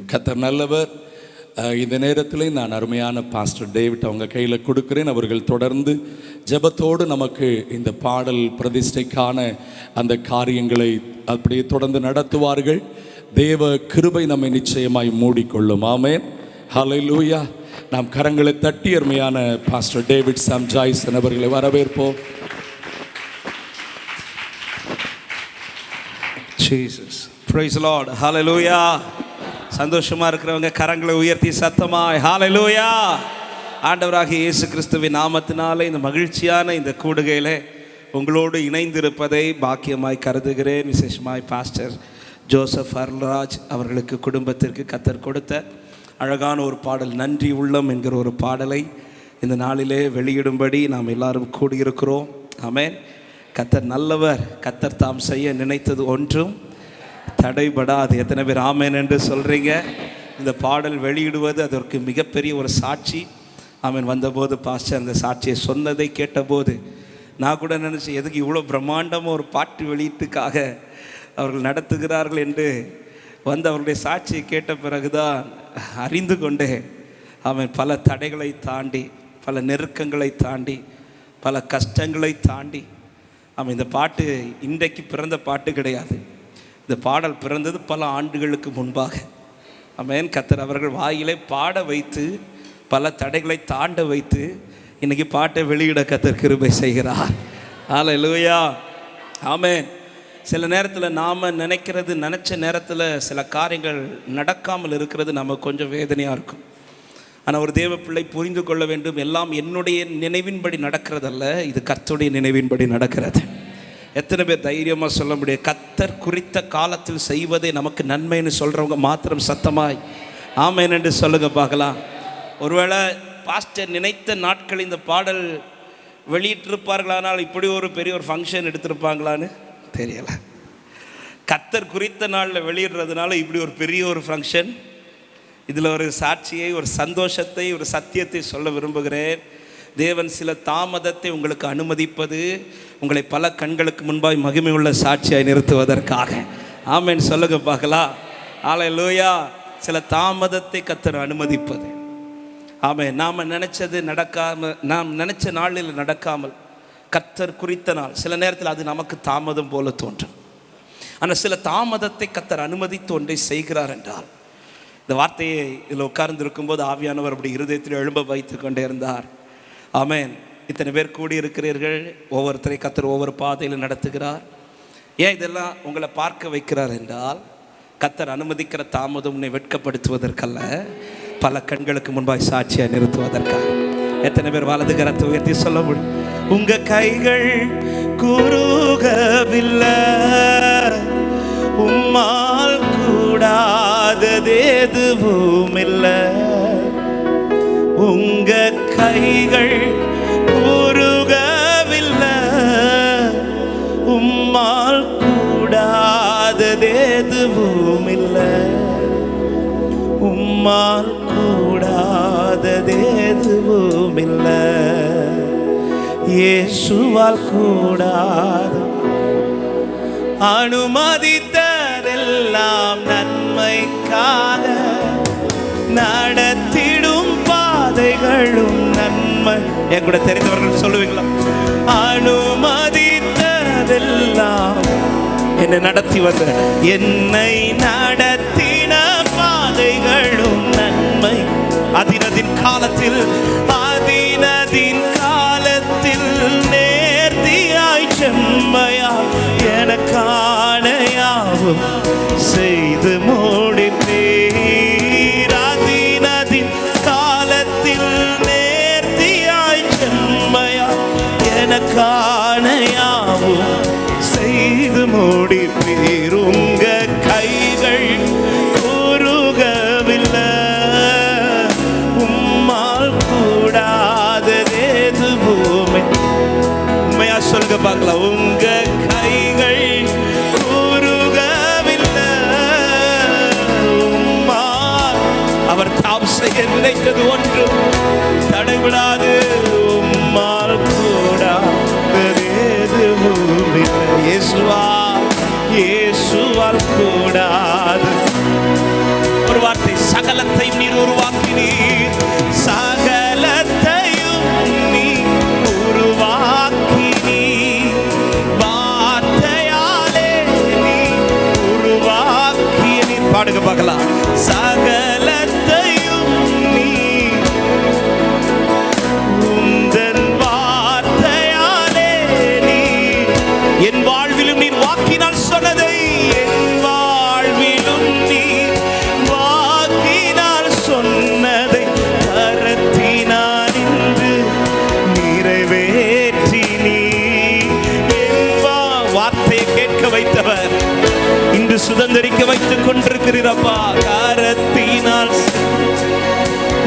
கத்தர் நல்லவர். இந்த நேரத்தில் நான் அருமையான பாஸ்டர் டேவிட் அவங்க கையில் கொடுக்கிறேன். அவர்கள் தொடர்ந்து ஜெபத்தோடு நமக்கு இந்த பாடல் பிரதிஷ்டைக்கான அந்த காரியங்களை அப்படியே தொடர்ந்து நடத்துவார்கள். தேவ கிருபை நம்மை நிச்சயமாய் மூடிக்கொள்ளும். ஹல லூயா நாம் கரங்களை தட்டி அருமையான பாஸ்டர் டேவிட் சாம் ஜாய்சன் அவர்களை வரவேற்போம். Jesus. Praise the Lord. Hallelujah. சந்தோஷமா இருக்கிறவங்க கரங்களை உயர்த்தி சத்தமாய். ஹாலலூயா ஆண்டவராக இயேசு கிறிஸ்துவின் நாமத்தினாலே இந்த மகிழ்ச்சியான இந்த கூடுகையில் உங்களோடு இணைந்திருப்பதை பாக்கியமாய் கருதுகிறேன். விசேஷமாய் பாஸ்டர் ஜோசப் அருள்ராஜ் அவர்களுக்கு குடும்பத்திற்கு கத்தர் கொடுத்த அழகான ஒரு பாடல் நன்றி உள்ளம் என்கிற ஒரு பாடலை இந்த நாளிலே வெளியிடும்படி நாம் எல்லாரும் கூடியிருக்கிறோம். ஆமேன் கத்தர் நல்லவர் கத்தர் தாம் செய்ய நினைத்தது ஒன்றும். தடைபடாது. எத்தனை பேர் ஆமேன் என்று சொல்கிறீங்க இந்த பாடல் வெளியிடுவது அதற்கு மிகப்பெரிய ஒரு சாட்சி. ஆமேன். வந்தபோது பாஸ்டர் அந்த சாட்சியை சொன்னதை கேட்டபோது நான் கூட நினச்சேன் எதுக்கு இவ்வளோ பிரம்மாண்டமாக ஒரு பாட்டு வெளியீட்டுக்காக அவர்கள் நடத்துகிறார்கள்? என்று வந்து அவருடைய சாட்சியை கேட்ட பிறகுதான் அறிந்து கொண்டு அவன் பல தடைகளை தாண்டி பல நெருக்கங்களை தாண்டி பல கஷ்டங்களை தாண்டி. அவன் இந்த பாட்டு இன்றைக்கு பிறந்த பாட்டு கிடையாது. இந்த பாடல் பிறந்தது பல ஆண்டுகளுக்கு முன்பாக. அமேன் கத்தர் அவர்கள் வாயிலே பாட வைத்து பல தடைகளை தாண்ட வைத்து இன்னைக்கு பாட்டை வெளியிட கத்தர் கிருபை செய்கிறார். ஹalleluya ஆமேன். சில நேரத்தில் நாம் நினைக்கிறது நினச்ச நேரத்தில் சில காரியங்கள் நடக்காமல் இருக்கிறது நமக்கு கொஞ்சம் வேதனையாக இருக்கும். ஆனால் ஒரு தேவ பிள்ளை புரிந்து கொள்ள வேண்டும். எல்லாம் என்னுடைய நினைவின்படி நடக்கிறதல்ல இது கத்துடைய நினைவின்படி நடக்கிறது. எத்தனை பேர் தைரியமாக சொல்ல முடியும்? கத்தர் குறித்த காலத்தில் செய்வதே நமக்கு நன்மைன்னு சொல்கிறவங்க மாத்திரம் சத்தமாய் ஆமேன் என்று சொல்லுங்க பார்க்கலாம். ஒருவேளை பாஸ்டர் நினைத்த நாட்கள் இந்த பாடல் வெளியிட்டிருப்பார்களானால் இப்படி ஒரு பெரிய ஒரு ஃபங்க்ஷன் எடுத்திருப்பாங்களான்னு தெரியலை. கத்தர் குறித்த நாளில் வெளியிடுறதுனால இப்படி ஒரு பெரிய ஒரு ஃபங்க்ஷன் இதில் ஒரு சாட்சியை ஒரு சந்தோஷத்தை ஒரு சத்தியத்தை சொல்ல விரும்புகிறேன். தேவன் சில தாமதத்தை உங்களுக்கு அனுமதிப்பது உங்களை பல கண்களுக்கு முன்பாய் மகிமையுள்ள சாட்சியாய் நிறுத்துவதற்காக. ஆமேன். சொல்லுங்க பார்க்கலாம் ஆலை லூயா சில தாமதத்தை கத்தர் அனுமதிப்பது. ஆமே நாம் நினச்சது நடக்காம நாம் நினச்ச நாளில் நடக்காமல் கத்தர் குறித்த நாள் சில நேரத்தில் அது நமக்கு தாமதம் போல தோன்றும். ஆனால் சில தாமதத்தை கத்தர் அனுமதித்து ஒன்றை செய்கிறார் என்றால் இந்த வார்த்தையை இதில் உட்கார்ந்து இருக்கும்போது ஆவியானவர் அப்படி இருதயத்தில் எழும்ப வைத்து கொண்டே இருந்தார். அமேன் இத்தனை பேர் கூடி இருக்கிறீர்கள் ஒவ்வொருத்தரை கத்தர் ஒவ்வொரு பாதையில் நடத்துகிறார். ஏன் இதெல்லாம் உங்களை பார்க்க வைக்கிறார் என்றால் கத்தர் அனுமதிக்கிற தாமதம் உன்னை வெட்கப்படுத்துவதற்கல்ல. பல கண்களுக்கு முன்பாய் சாட்சியாக நிறுத்துவதற்காக. எத்தனை பேர் வலது கரத்தை உயர்த்தி சொல்ல முடியும்? உங்க கைகள் குறுகவில்லை. உம்மால் கூடாததேதுவும் இல்லை கைகள் கூறுகவில்லை. உம்மால் கூடாதது இல்லை உம்மால் கூடாதது எதுவும் இல்லை இயேசுவால் கூடாது. அனுமதித்ததெல்லாம் நன்மைக்காக நடத்திடும் பாதைகளும் நன்மை. என் கூட தெரிந்தவர்கள் சொல்லுவீங்களா? அனுமதித்ததெல்லாம் என்னை நடத்தி வந்த என்னை நடத்தின பாதைகளும் நன்மை. அதினதின் காலத்தில் அதினதின் காலத்தில் நேர்த்தியாய் செம்மையா எனக்கான யாவும் செய்து மோ சகலத்தையும் நீர் உருவாக்கினீர். சகலத்தையும் நீ உருவாக்கினீர். வார்த்தையாலே நீ உருவாக்கினீர். பாடுங்க பார்க்கலாம். சகலத்தை வைத்துக் கொண்டிருக்கிறீரப்பா காரத்தினால்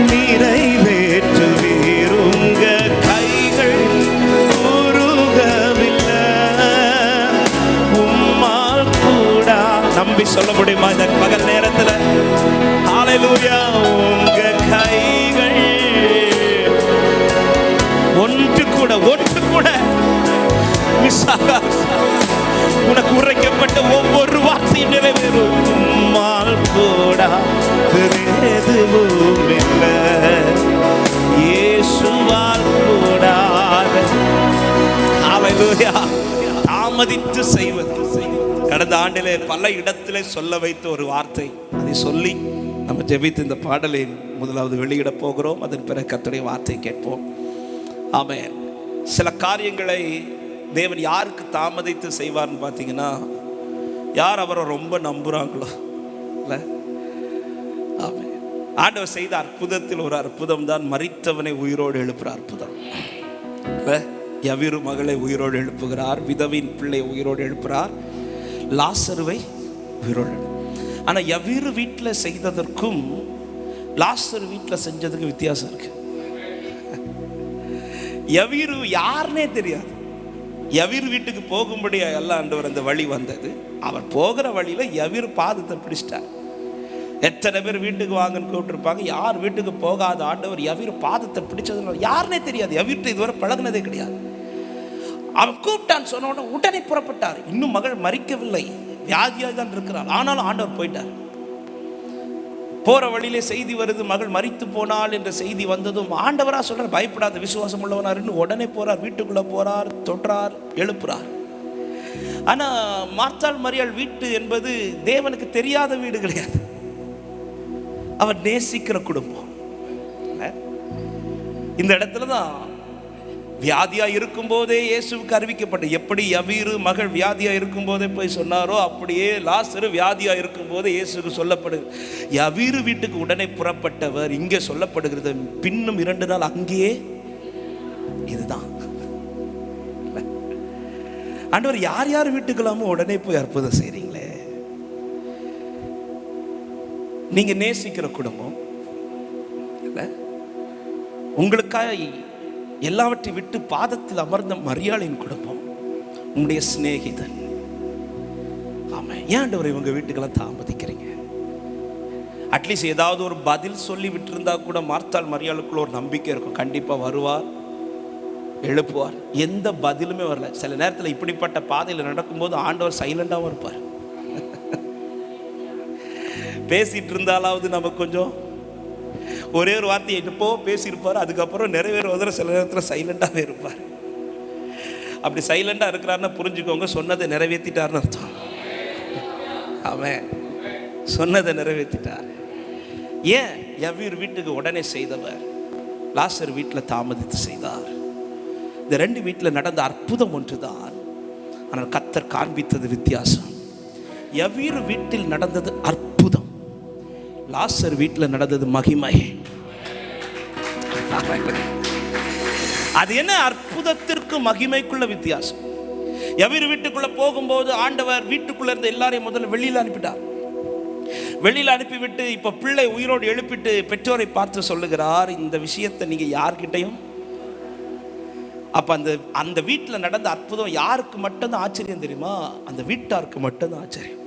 நிறைவேற்றுவீர் கைகள் உருகவில்லை. உம்மால் கூட நம்பி சொல்ல முடியுமா இந்த பகல் நேரத்துல? ஹalleluya உங்க கைகள் ஒன்று கூட ஒன்று கூட மிஸ் ஆகாது. உனக்கு கூட எதுவும் இல்லை இயேசுவால் கூடாத தாமதித்து செய்வது. கடந்த ஆண்டிலே பல இடத்திலே சொல்ல வைத்த ஒரு வார்த்தை. அதை சொல்லி நம்ம ஜெபித்து இந்த பாடலை முதலாவது வெளியிட போகிறோம். அதன் பிறகு கத்துடைய வார்த்தை கேட்போம். ஆமே சில காரியங்களை தேவன் யாருக்கு தாமதித்து செய்வார்னு பார்த்தீங்கன்னா யார் அவரை ரொம்ப நம்புகிறாங்களோ இல்லை? ஆண்டவர் செய்த அற்புதத்தில் ஒரு அற்புதம் தான். மறித்தவனை உயிரோடு எழுப்புற அற்புதம். எவிரு மகளை உயிரோடு எழுப்புகிறார். விதவின் பிள்ளை உயிரோடு எழுப்புகிறார் லாசருவை உயிரோடு எழுப்பு- ஆனா எவிரு வீட்டில் செய்ததற்கும் லாசர் வீட்டில் செஞ்சதுக்கும் வித்தியாசம் இருக்கு. எவிரு யாருனே தெரியாது. யவீர் வீட்டுக்கு போகும்படி எல்லாம் ஆண்டவர் அந்த வழி வந்தது. அவர் போகிற வழியில யவீர் பாதத்தை பிடிச்சிட்டார். எத்தனை பேர் வீட்டுக்கு வாங்கன்னு கூப்பிட்டுருப்பாங்க. யார் வீட்டுக்கு போகாத ஆண்டவர் யவீர் பாதத்தை பிடிச்சதுனால யாருனே தெரியாது. யவீர்கிட்ட இதுவரை பழகுனதே கிடையாது. அவன் கூப்பிட்டான்னு சொன்ன உடனே உடனே புறப்பட்டார். இன்னும் மகள் மறிக்கவில்லை. வியாதியாக தான் இருக்கிறார் ஆனாலும் ஆண்டவர் போயிட்டார். போற வழியிலே செய்தி வருது. மகள் மறித்து போனாள் என்ற செய்தி வந்ததும் ஆண்டவரா சொல்றார் பயப்படாத விசுவாசம் உள்ளவனாருன்னு உடனே போறார். வீட்டுக்குள்ள போறார் தொற்றார் எழுப்புறார். ஆனா மார்த்தாள் மரியாள் வீட்டு என்பது தேவனுக்கு தெரியாத வீடு கிடையாது. அவர் நேசிக்கிற குடும்பம். இந்த இடத்துல தான் வியாதியா இருக்கும்போதே இயேசுவுக்கு அறிவிக்கப்பட்ட எப்படி யவீரு மகள் வியாதியா இருக்கும்போதே போய் சொன்னாரோ அப்படியே லாசரு வியாதியா இருக்கும்போதே இயேசுக்கு சொல்லப்படுது. யவீரு வீட்டுக்கு உடனே புறப்பட்டவர் இங்கே சொல்லப்படுகிறது பின்னும் இரண்டு நாள் அங்கேயே இதுதான். ஆண்டவர் யார் யார் வீட்டுக்கெல்லாமோ உடனே போய் அற்புதம் செய்றீங்க. நீங்க நேசிக்கிற குடும்பம் உங்களுக்காக எல்லாவற்றை விட்டு பாதத்தில் அமர்ந்த மரியாளையின் குடும்பம் உங்களுடைய சிநேகிதன். ஆமா. ஏன் ஆண்டவர் இவங்க வீட்டுக்கெல்லாம் தாமதிக்கிறீங்க? அட்லீஸ்ட் ஏதாவது ஒரு பதில் சொல்லி விட்டிருந்தா கூட மார்த்தால் மரியாளுக்குள்ள ஒரு நம்பிக்கை இருக்கும். கண்டிப்பா வருவார் எழுப்புவார். எந்த பதிலுமே வரல. சில நேரத்தில் இப்படிப்பட்ட பாதையில் நடக்கும்போது ஆண்டவர் சைலண்டாகவும் இருப்பார். பேசிட்டு இருந்தாலாவது நம்ம கொஞ்சம் ஒரே ஒரு வார்த்தையை எப்போ பேசியிருப்பார். அதுக்கப்புறம் நிறைவேறுவதில் சில நேரத்தில் சைலண்டாகவே இருப்பார். அப்படி சைலண்டாக இருக்கிறாருன்னா புரிஞ்சுக்கோங்க சொன்னதை நிறைவேற்றிட்டார்னு அர்த்தம். அவன் சொன்னதை நிறைவேற்றிட்டார் ஏன்? எவ்வீர் வீட்டுக்கு உடனே செய்தவர். லாசர் வீட்டில் தாமதித்து செய்தார். இந்த ரெண்டு வீட்டில் நடந்த அற்புதம் ஒன்று தான் ஆனால் கத்தர் காண்பித்தது வித்தியாசம். எவ்வீர் வீட்டில் நடந்தது அற்புதம். லாசர் வீட்டில் நடந்தது மகிமை. அது என்ன அற்புதத்திற்கு மகிமைக்குள்ள வித்தியாசம்? எவ்வீர் வீட்டுக்குள்ள போகும்போது ஆண்டவர் வீட்டுக்குள்ள இருந்த எல்லாரையும் முதல்ல வெளியில் அனுப்பிட்டார். வெளியில் அனுப்பிவிட்டு இப்போ பிள்ளை உயிரோடு எழுப்பிட்டு பெற்றோரை பார்த்து சொல்லுகிறார் இந்த விஷயத்தை நீங்கள் யார்கிட்டையும்? அப்போ அந்த அந்த வீட்டில் நடந்த அற்புதம் யாருக்கு மட்டும்தான் ஆச்சரியம் தெரியுமா? அந்த வீட்டாருக்கு மட்டும்தான் ஆச்சரியம்.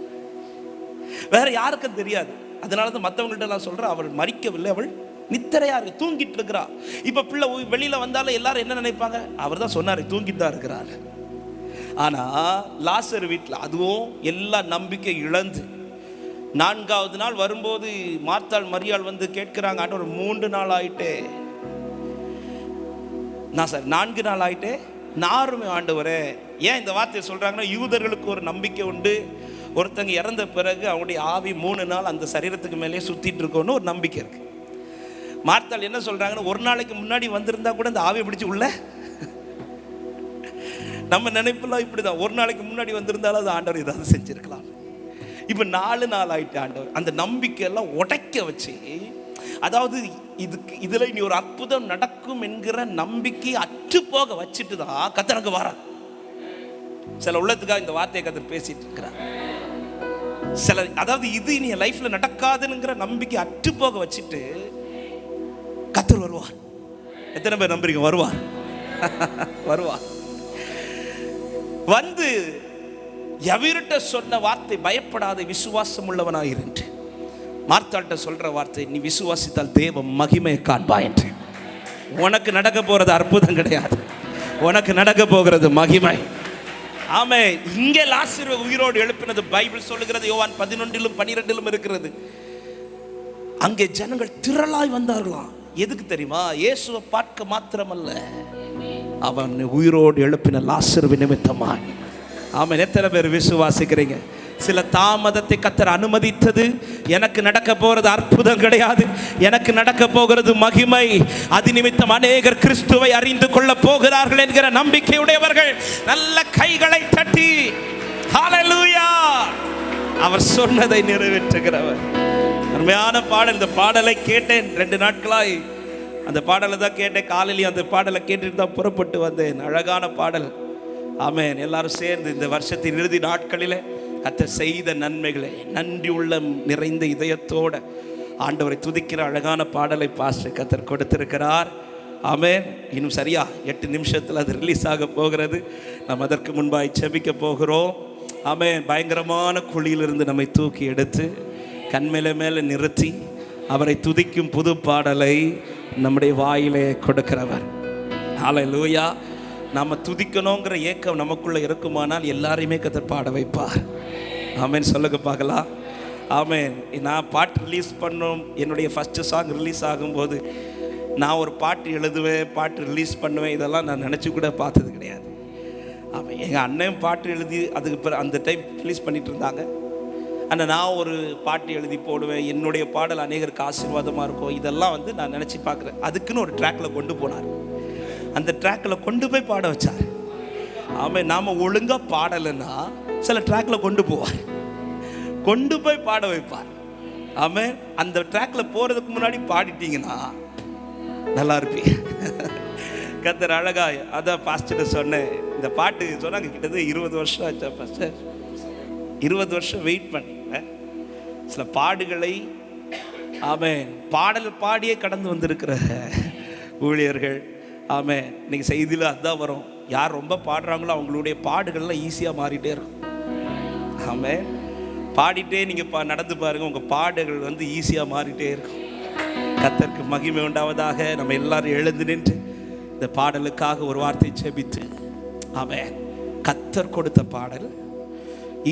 வேற யாருக்கும் தெரியாது. அதனால தான் மற்றவங்கள்ட்ட நான் சொல்கிறேன் அவள் மறிக்கவில்லை அவள் நித்திரையா இருக்கு தூங்கிட்டு இருக்கிறா. இப்ப பிள்ளை வெளியில் வெளியில வந்தாலும் எல்லாரும் என்ன நினைப்பாங்க? அவர் தான் சொன்னாரு தூங்கிட்டு தான் இருக்கிறார். ஆனா லாசர் வீட்டில் அதுவும் எல்லா நம்பிக்கை இழந்து நான்காவது நாள் வரும்போது மார்த்தாள் மரியாள் வந்து கேட்கிறாங்க ஒரு மூன்று நாள் ஆயிட்டே. நான் சார் நான்கு நாள் ஆயிட்டே நாருமே ஆண்டவரே. ஏன் இந்த வார்த்தையை சொல்றாங்கன்னா யூதர்களுக்கு ஒரு நம்பிக்கை உண்டு ஒருத்தங்க இறந்த பிறகு அவங்களுடைய ஆவி மூணு நாள் அந்த சரீரத்துக்கு மேலேயே சுற்றிட்டு இருக்கோன்னு ஒரு நம்பிக்கை இருக்கு. மார்த்தாள் என்ன சொல்கிறாங்கன்னா ஒரு நாளைக்கு முன்னாடி வந்திருந்தா கூட அந்த ஆவி பிடிச்சி உள்ள. நம்ம நினைப்பெல்லாம் இப்படி தான் ஒரு நாளைக்கு முன்னாடி வந்திருந்தாலும் அது ஆண்டவர் ஏதாவது செஞ்சுருக்கலாம். இப்போ நாலு நாள் ஆயிட்டு ஆண்டவர் அந்த நம்பிக்கையெல்லாம் உடைக்க வச்சு அதாவது இதுக்கு இதில் இனி ஒரு அற்புதம் நடக்கும் என்கிற நம்பிக்கை அற்று போக வச்சுட்டு தான் கத்தனுக்கு வர சில உள்ளத்துக்காக இந்த வார்த்தையை கத்தர் பேசிட்டு இருக்கிறார். சில அதாவது இது இனி என் லைஃப்ல நடக்காதுங்கிற நம்பிக்கை அற்று போக வச்சுட்டு கத்தர் வருவார். எத்தனை பேர் நம்புறீங்க? வருவார். வருவார். வந்து எவர்கிட்ட சொன்ன வார்த்தை பயப்படாத விசுவாசம் உள்ளவனாயிருந்து மார்த்தாட்ட சொல்ற வார்த்தை நீ விசுவாசித்தால் தேவ மகிமையை காண்பா என்று. உனக்கு நடக்க போறது அற்புதம் கிடையாது. உனக்கு நடக்க போகிறது மகிமை. ஆமே இங்கே லாசர் உயிரோடு எழுப்பினது பைபிள் சொல்லுகிறது யோவான் பதினொன்றிலும் பனிரெண்டிலும் இருக்கிறது. அங்கே ஜனங்கள் திரளாய் வந்தார்களாம். எதுக்கு தெரியுமா? இயேசுவை பார்க்க மாத்திரமல்ல. அவன் உயிரோடு எழுப்பின லாசர் நிமித்தமாய். ஆமாம் எத்தனை பேர் விசுவாசிக்கிறீங்க? சில தாமதத்தை கத்தர் அனுமதித்தது. எனக்கு நடக்க போகிறது அற்புதம் கிடையாது. எனக்கு நடக்க போகிறது மகிமை. அது நிமித்தம் அநேகர் கிறிஸ்துவை அறிந்து கொள்ள போகிறார்கள் என்கிற நம்பிக்கையுடையவர்கள் நல்ல கைகளை தட்டி அவர் சொன்னதை நிறைவேற்றுகிறவர். அருமையான பாடல். இந்த பாடலை கேட்டேன் ரெண்டு நாட்களாய். அந்த பாடலை தான் கேட்டேன். காலையிலையும் அந்த பாடலை கேட்டுட்டு தான் புறப்பட்டு வந்தேன். அழகான பாடல். ஆமேன். எல்லாரும் சேர்ந்து இந்த வருஷத்தின் இறுதி நாட்களிலே கத்தர் செய்த நன்மைகளை நன்றி உள்ளம் நிறைந்த இதயத்தோட ஆண்டவரை துதிக்கிற அழகான பாடலை பாஸ்டர் கத்தர் கொடுத்திருக்கிறார். ஆமென். இன்னும் சரியா எட்டு நிமிஷத்தில் அது ரிலீஸ் ஆக போகிறது. நாம் அதற்கு முன்பாய் செபிக்க போகிறோம். ஆமென். பயங்கரமான குழியிலிருந்து நம்மை தூக்கி எடுத்து கண்மேல மேலே நிறுத்தி அவரை துதிக்கும் புது பாடலை நம்முடைய வாயிலே கொடுக்கிறவர். நாளை லூயா நாம் துதிக்கணுங்கிற ஏக்கம் நமக்குள்ளே இருக்குமானால் எல்லாரையுமே கத்தர் பாட வைப்பார். ஆமேன். சொல்லுங்க பார்க்கலாம். ஆமேன். நான் பாட்டு ரிலீஸ் பண்ணோம் என்னுடைய ஃபஸ்ட்டு சாங் ரிலீஸ் ஆகும்போது நான் ஒரு பாட்டு எழுதுவேன் பாட்டு ரிலீஸ் பண்ணுவேன் இதெல்லாம் நான் நினச்சி கூட பார்த்தது கிடையாது. ஆமாம் எங்கள் அண்ணன் பாட்டு எழுதி அதுக்கு பிறகு அந்த டைம் ரிலீஸ் பண்ணிட்டு இருந்தாங்க. ஆனால் நான் ஒரு பாட்டு எழுதி போடுவேன் என்னுடைய பாடல் அநேகருக்கு ஆசீர்வாதமாக இருக்கும் இதெல்லாம் வந்து நான் நினச்சி பார்க்குறேன். அதுக்குன்னு ஒரு ட்ராக்ல கொண்டு போனார். அந்த ட்ராக்ல கொண்டு போய் பாட வச்சார். ஆமாம் நாம் ஒழுங்காக பாடலைன்னா சில ட்ராக்ல கொண்டு போவார். கொண்டு போய் பாட வைப்பார். ஆமாம் அந்த ட்ராக்ல போகிறதுக்கு முன்னாடி பாடிட்டீங்கன்னா நல்லா இருப்பீங்க. கத்தர் அழகா அதான் பாஸ்டர் சொன்னேன். இந்த பாட்டு சொன்னாங்க கிட்டத்தட்ட இருபது வருஷம் ஆச்சா பாஸ்டர் இருபது வருஷம் வெயிட் பண்ணேன். சில பாடுகளை ஆமென் பாடல் பாடியே கடந்து வந்திருக்கிற ஊழியர்கள் ஆமென் இன்னைக்கு செய்தியில் அதுதான் வரும். யார் ரொம்ப பாடுறாங்களோ அவங்களுடைய பாடுகள்லாம் ஈஸியாக மாறிட்டே இருக்கும். ஆமே பாடிட்டே நீங்கள் பா நடந்து பாருங்கள் உங்கள் பாடுகள் வந்து ஈஸியாக மாறிட்டே இருக்கும். கத்தருக்கு மகிமை உண்டாவதாக. நம்ம எல்லாரும் எழுந்து நின்று இந்த பாடலுக்காக ஒரு வார்த்தை செபித்து அவன் கத்தர் கொடுத்த பாடல்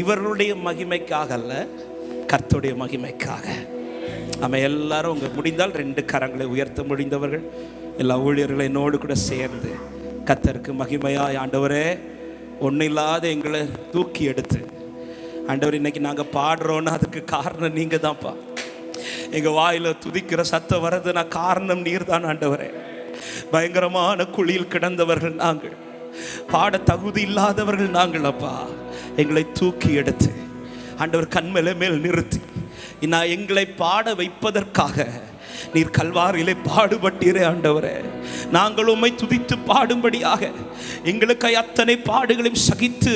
இவர்களுடைய மகிமைக்காக அல்ல கர்த்தருடைய மகிமைக்காக. நம்ம எல்லாரும் உங்கள் முடிந்தால் ரெண்டு கரங்களை உயர்த்த முடிந்தவர்கள். எல்லா ஊழியர்களும் என்னோடு கூட சேர்ந்து கத்தருக்கு மகிமையாய் ஆண்டவரே ஒன்றும் இல்லாத எங்களை தூக்கி எடுத்து ஆண்டவர் இன்னைக்கு நாங்கள் பாடுறோன்னா அதுக்கு காரணம் நீங்கள் தான்ப்பா எங்கள் வாயில் துதிக்கிற சத்தம் வர்றதுனா காரணம் நீர் தான் ஆண்டவரே. பயங்கரமான குழியில் கிடந்தவர்கள் நாங்கள். பாட தகுதி இல்லாதவர்கள் நாங்கள் அப்பா எங்களை தூக்கி எடுத்து ஆண்டவர் கண்மலை மேல் நிறுத்தி. நான் எங்களை பாட வைப்பதற்காக நீர் கல்வாரியிலே பாடுபட்டீரே ஆண்டவரே. நாங்கள் உம்மை துதித்து பாடும்படியாக எங்களுக்கு அத்தனை பாடுகளையும் சகித்து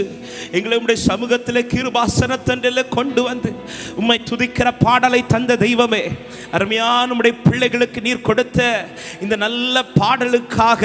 எங்களை உடைய சமூகத்தில் கிருபாசனத்தன்றில் கொண்டு வந்து உம்மை துதிக்கிற பாடலை தந்த தெய்வமே அருமையான உம்முடைய பிள்ளைகளுக்கு நீர் கொடுத்த இந்த நல்ல பாடலுக்காக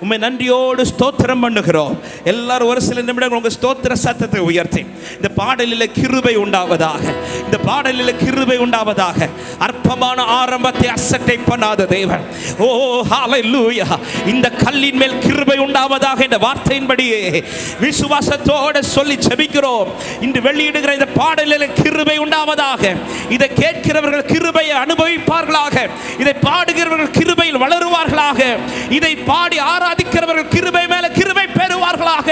உண்மை நன்றியோடு ஸ்தோத்திரம் பண்ணுகிறோம். எல்லாரும் ஒரு சில நிமிடங்கள் உங்கள் ஸ்தோத்திர சத்தத்தை உயர்த்தி. இந்த பாடலில் கிருபை உண்டாவதாக. இந்த பாடலில் கிருபை உண்டாவதாக. அற்பமான ஆரம்பத்தை அசட்டை பண்ணாத தேவன். ஓ ஹalleluya. இந்த கல்லின் மேல் கிருபை உண்டாவதாக இந்த வார்த்தையின்படியே விசுவாசத்தோடு சொல்லி செபிக்கிறோம் இன்று வெளியிடுகிற இந்த பாடலில் கிருபை உண்டாவதாக. இதை கேட்கிறவர்கள் கிருபையை அனுபவிப்பார்களாக. இதை பாடுகிறவர்கள் கிருபையில் வளருவார்களாக. இதை பாடி ஆராதிக்கிறவர்கள் கிருபை மேல கிருபை பெறுவார்களாக.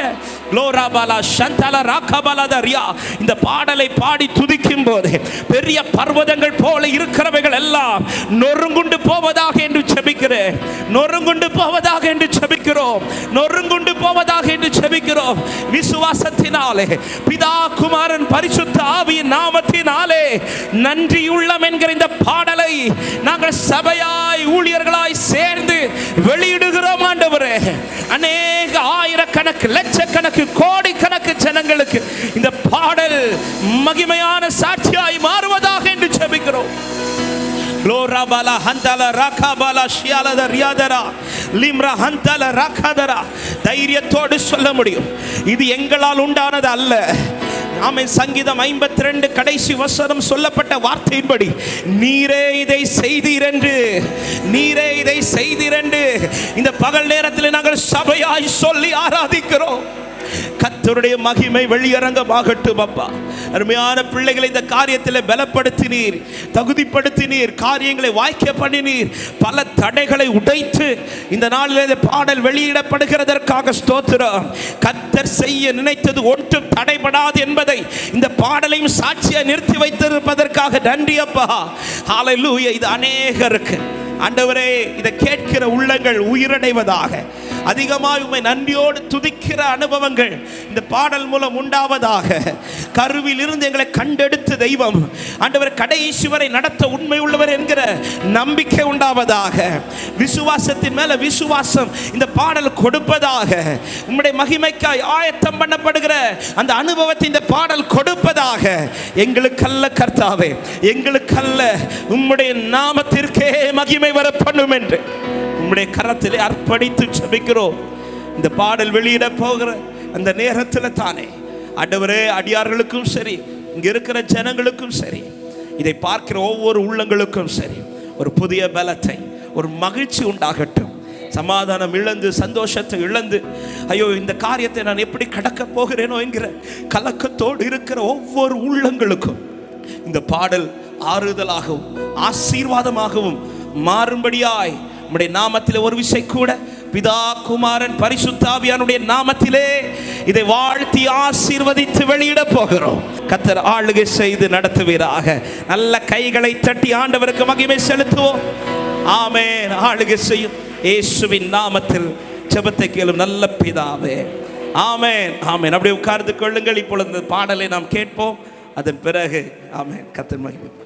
குளோராபாலா சந்தாலா ராகாபாலாதரியா இந்த பாடலை பாடி துதிக்கும் போது பெரிய பர்வதங்கள் போல இருக்கிறவைகள் எல்லாம் நொறுங்குண்டு போவதாக என்று செபிக்கிறேன். நொறுங்குண்டு போவதாக என்று செபிக்கிறோம். நொறுங்குண்டு போவதாக என்று செபிக்கிறோம். விசுவாசத்தினாலே பிதா குமாரன் பரிசுத்த ஆவியின் நாமத்தினாலே நன்றியுள்ளம் என்கிற இந்த பாடலை நாங்கள் சபையாய் ஊழியர்களாய் சேர்ந்து வெளியிடுகிறோம் ஆண்டவரே அநேக ஆயிரக்கணக்கு லட்சக்கணக்கு கோடிக்கணக்கு ஜனங்களுக்கு இந்த பாடல் மகிமையான சாட்சியாய் மாறுவதாக என்று செபிக்கிறோம் லோராபாலா ஹந்தால ராகாபாலா ஷியாலத ரியாதரா லிம்ரா ஹந்தால ராகாதரா தைரியத்தோடு சொல்ல முடியும். இது எங்களால் உண்டானது அல்ல. ஆமை சங்கீதம் ஐம்பத்தி ரெண்டு கடைசி வசனம் சொல்லப்பட்ட வார்த்தையின்படி நீரே இதை செய்தீர் நீரே இதை செய்தீர் இந்த பகல் நேரத்தில் நாங்கள் சபையாய் சொல்லி ஆராதிக்கிறோம். கத்தருடைய மகிமை வெளியரங்கமாகட்டும் அப்பா. அருமையான பிள்ளைகளை இந்த காரியத்தில் பலப்படுத்தினீர் தகுதிப்படுத்தினீர் காரியங்களை வாய்க்க பண்ணினீர் பல தடைகளை உடைத்து இந்த நாளில் இந்த பாடல் வெளியிடப்படுகிறதற்காக ஸ்தோத்திரம். கத்தர் செய்ய நினைத்தது ஒன்றும் தடைபடாது என்பதை இந்த பாடலையும் சாட்சியை நிறுத்தி வைத்திருப்பதற்காக நன்றி அப்பா. ஆலை இது அநேகருக்கு. ஆண்டவரே இதை கேட்கிற உள்ளங்கள் உயிரடைவதாக. அதிகமாக உண்மை நன்றியோடு துதிக்கிற அனுபவங்கள் இந்த பாடல் மூலம் உண்டாவதாக. கருவில் இருந்து எங்களை கண்டெடுத்த தெய்வம். ஆண்டவர் கடைசி வரை நடத்த உண்மை உள்ளவர் என்கிற நம்பிக்கை உண்டாவதாக. விசுவாசத்தின் மேல விசுவாசம் இந்த பாடல் கொடுப்பதாக. உம்முடைய மகிமைக்காய் ஆயத்தம் பண்ணப்படுகிற அந்த அனுபவத்தை இந்த பாடல் கொடுப்பதாக. எங்களுக்கல்ல கர்த்தாவே எங்களுக்கல்ல உம்முடைய நாமத்திற்கே மகிமை வர பண்ணும் என்று உம்முடைய கரத்திலே அர்ப்பணித்து சபிக்கிறோம் இந்த பாடல் வெளியிட போகிற அந்த நேரத்தில் தானே. அடவரே அடியார்களுக்கும் சரி இங்கே இருக்கிற ஜனங்களுக்கும் சரி இதை பார்க்கிற ஒவ்வொரு உள்ளங்களுக்கும் சரி ஒரு புதிய பலத்தை ஒரு மகிழ்ச்சி உண்டாகட்டும். சமாதானம் இழந்து சந்தோஷத்தை இழந்து ஐயோ இந்த காரியத்தை நான் எப்படி கடக்க போகிறேனோ என்கிற கலக்கத்தோடு இருக்கிற ஒவ்வொரு உள்ளங்களுக்கும் இந்த பாடல் ஆறுதலாகவும் ஆசீர்வாதமாகவும் மாறும்படியாய் நம்முடைய நாமத்தில் ஒரு விசை கூட. பிதா குமாரன் பரிசுத்தாவியானுடைய நாமத்திலே இதை வாழ்த்தி ஆசீர்வதித்து வெளியிட போகிறோம். கத்தர் ஆளுகை செய்து நடத்துவீராக. நல்ல கைகளை தட்டி ஆண்டவருக்கு மகிமை செலுத்துவோம். ஆமேன். ஆளுகை செய்யும் இயேசுவின் நாமத்தில் செபத்தை கேளும் நல்ல பிதாவே. ஆமேன். ஆமேன். அப்படியே உட்கார்ந்து கொள்ளுங்கள். இப்பொழுது பாடலை நாம் கேட்போம். அதன் பிறகு ஆமேன். கத்தர் மகிமை.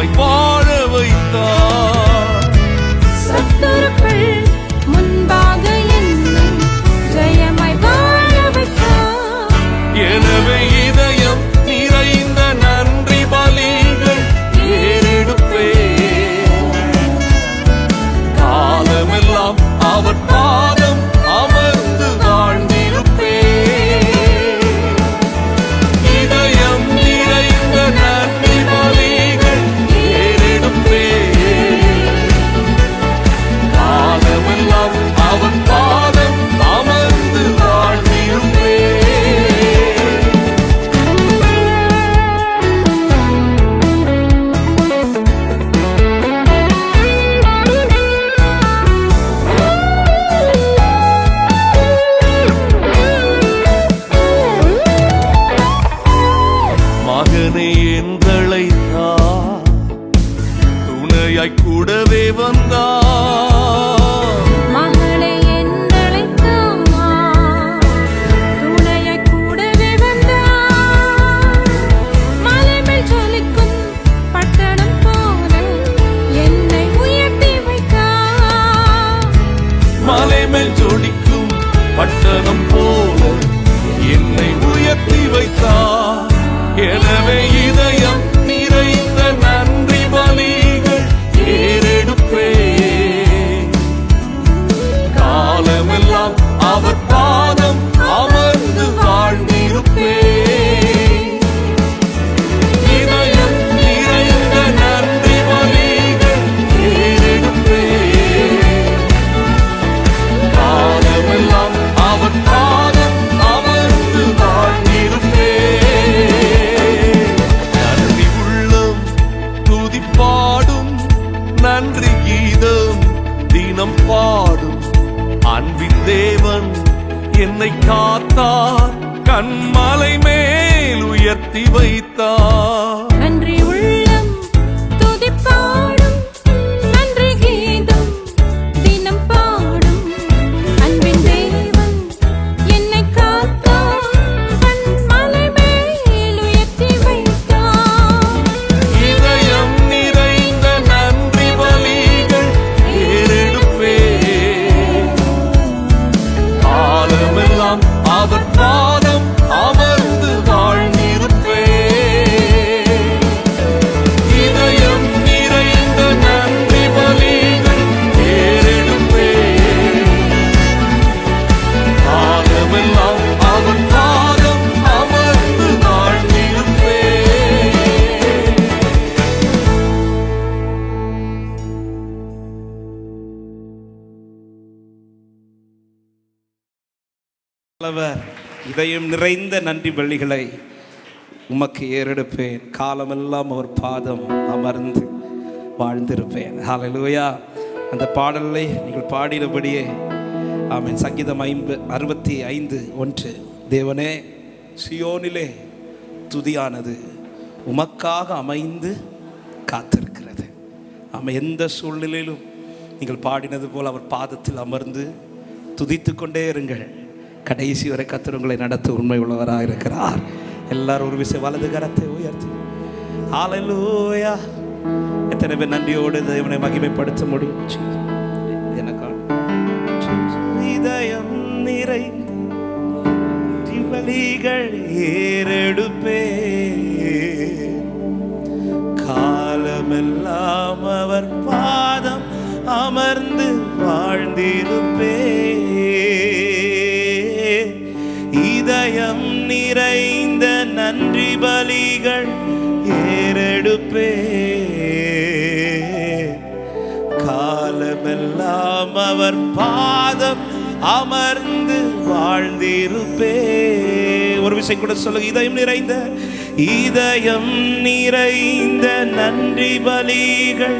來幫。இதயம் நிறைந்த நன்றி பள்ளிகளை உமக்கு ஏறெடுப்பேன். காலமெல்லாம் அவர் பாதம் அமர்ந்து வாழ்ந்திருப்பேன். ஹாலலூயா அந்த பாடலை நீங்கள் பாடினபடியே ஆமீன். சங்கீதம் ஐம்பு அறுபத்தி ஐந்து ஒன்று. தேவனே சியோனிலே துதியானது உமக்காக அமைந்து காத்திருக்கிறது. ஆமாம் எந்த சூழ்நிலையிலும் நீங்கள் பாடினது போல் அவர் பாதத்தில் அமர்ந்து துதித்து கொண்டே இருங்கள். கடைசி வரை கத்தர் உங்களை நடத்த உண்மை உள்ளவராக இருக்கிறார். எல்லாரும் ஒரு விஷயம் வலது கரத்தை உயர்த்தி. ஆலலூயா எத்தனை பேர் நன்றியோடு தேவனை மகிமைப்படுத்த முடியும்? எனக்கா இதயம் நிறைந்த வழிகள் ஏறெடுப்பே நிறைந்த நன்றி பலிகள் ஏறெடுப்பே. காலமெல்லாம் அவர் பாதம் அமர்ந்து வாழ்ந்திருப்பே. ஒரு விஷயம் கூட சொல்லுங்க இதயம் நிறைந்த இதயம் நிறைந்த நன்றி பலிகள்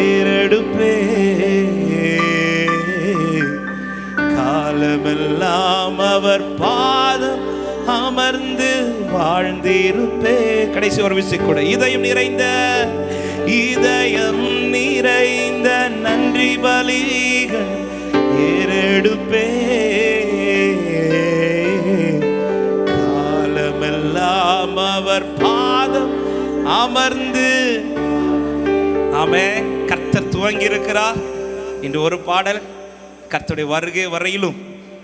ஏறெடுப்பே. காலமெல்லாம் அவர் பா அமர்ந்து வாழ்ந்திருப்பே. கடைசி ஒரு விஷயம் கூட. இதயம் நிறைந்த இதயம் நிறைந்த நன்றி பலிகள் ஏறெடுப்பே. காலமெல்லாம் அவர் பாதம் அமர்ந்து ஆமே கர்த்தர் துவங்கி இருக்கிறார் இன்று ஒரு பாடல் கர்த்தருடைய வருகை வரையிலும்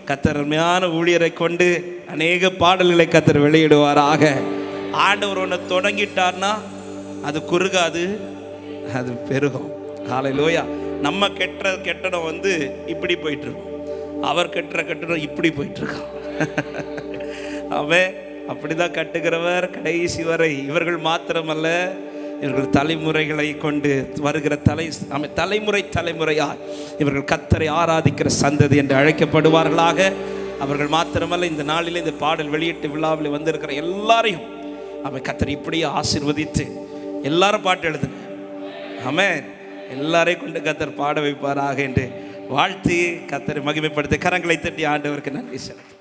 கத்தர்மையான அருமையான ஊழியரை கொண்டு அநேக பாடல்களை கத்தர் வெளியிடுவாராக. ஆண்டவர் ஒன்று தொடங்கிட்டார்னா அது குறுகாது அது பெருகும். காலை லோயா நம்ம கெட்ட கெட்டடம் வந்து இப்படி போயிட்டுருக்கும். அவர் கெட்டுற கட்டடம் இப்படி போயிட்டுருக்கான் அவன் அப்படிதான் கட்டுகிறவர் கடைசி வரை. இவர்கள் மாத்திரமல்ல இவர்கள் தலைமுறைகளை கொண்டு வருகிற தலை ஆமென், தலைமுறை தலைமுறையாய் இவர்கள் கத்தரை ஆராதிக்கிற சந்ததி என்று அழைக்கப்படுவார்களாக. அவர்கள் மாத்திரமல்ல இந்த நாளில் இந்த பாடல் வெளியீட்டு விழாவில் வந்திருக்கிற எல்லாரையும் அவன் கத்தரை இப்படியே ஆசிர்வதித்து எல்லாரும் பாட்டு எழுதுங்க. ஆமென். எல்லாரையும் கொண்டு கத்தர் பாட வைப்பாராக என்று வாழ்த்து கத்தரை மகிமைப்படுத்த கரங்களை தட்டி ஆண்டவருக்கு நன்றி செலுத்து